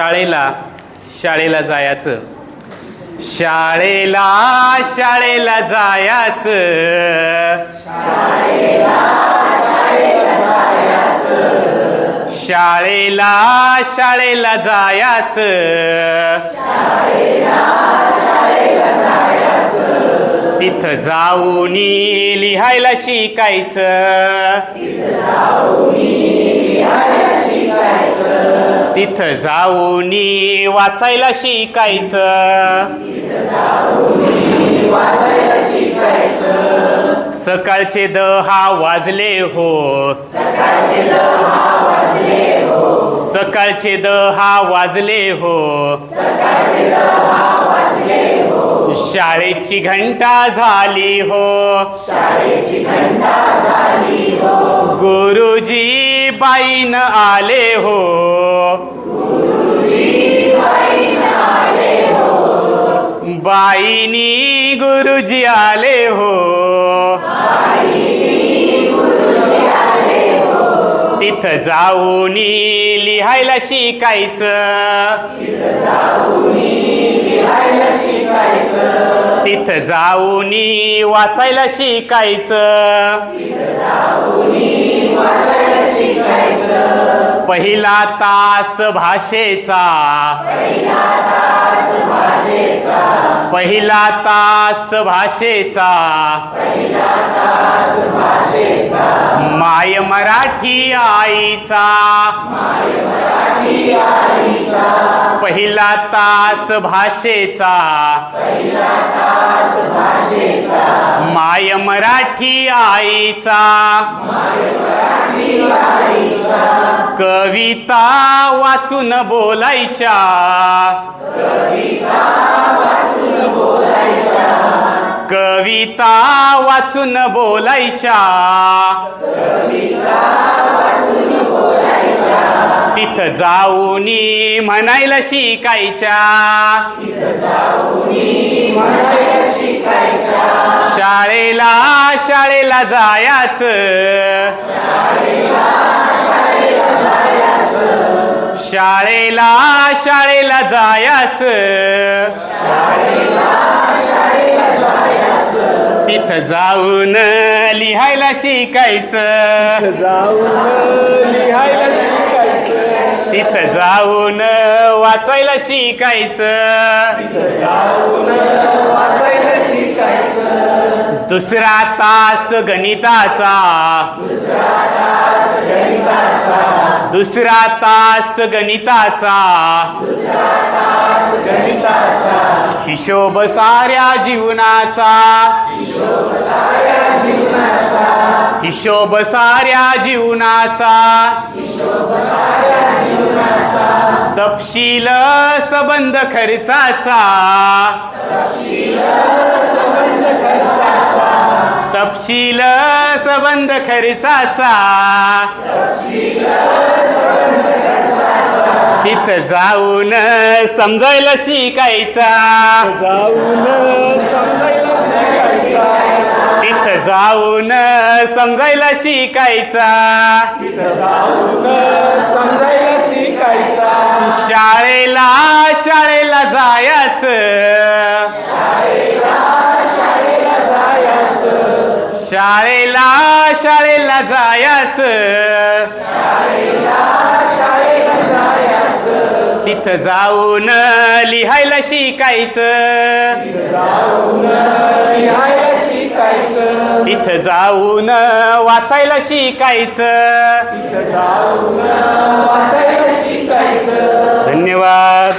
शाळेला शाळेला जायचं. शाळेला शाळेला जायचं. शाळेला शाळेला जायचं. तिथं जाऊन लिहायला शिकायचं. तिथं जाऊन वाचायला शिकायचं. सकाळचे दहा वाजले हो. सकाळचे दहा वाजले हो. शाळेची घंटा झाली हो. गुरुजी बाईन आले हो. बाईनी गुरुजी आले हो. तिथं जाऊन लिहायला शिकायचं. तिथं जाऊन वाचायला शिकायचं. पहिला तास भाषेचा. पहिला तास भाषेचा. माय मराठी आईचा. पहिला तास भाषेचा. माय मराठी आईचा. कविता वाचून बोलायच्या. कविता वाचून बोलायच्या. तिथं जाऊन म्हणायला शिकायच्या. शाळेला शाळेला जायचं. शाळेला शाळेला जायचं. तिथं जाऊन लिहायला शिकायचं. जाऊन लिहायला शिकायचं. तिथं जाऊन वाचायला शिकायचं. जाऊन वाचायला शिकायचं. दुसरा तास गणिताचा. दुसरा तास गणिताचा. गणिताचा. हिशोब साऱ्या जीवनाचा. हिशोब साऱ्या जीवनाचा. तपशील सबंध खर्चाचा. तपशील सबंध खर्चाचा. तिथं जाऊन समजायला शिकायचा. जाऊन समजायला शिकायचा. तिथं जाऊन समजायला शिकायचा. जाऊन समजायला शिकायचा. शाळेला शाळेला जायचं. शाळेला शाळेला जायचं. इथं जाऊन लिहायला शिकायचं. लिहायला तिथं जाऊन वाचायला शिकायचं. धन्यवाद.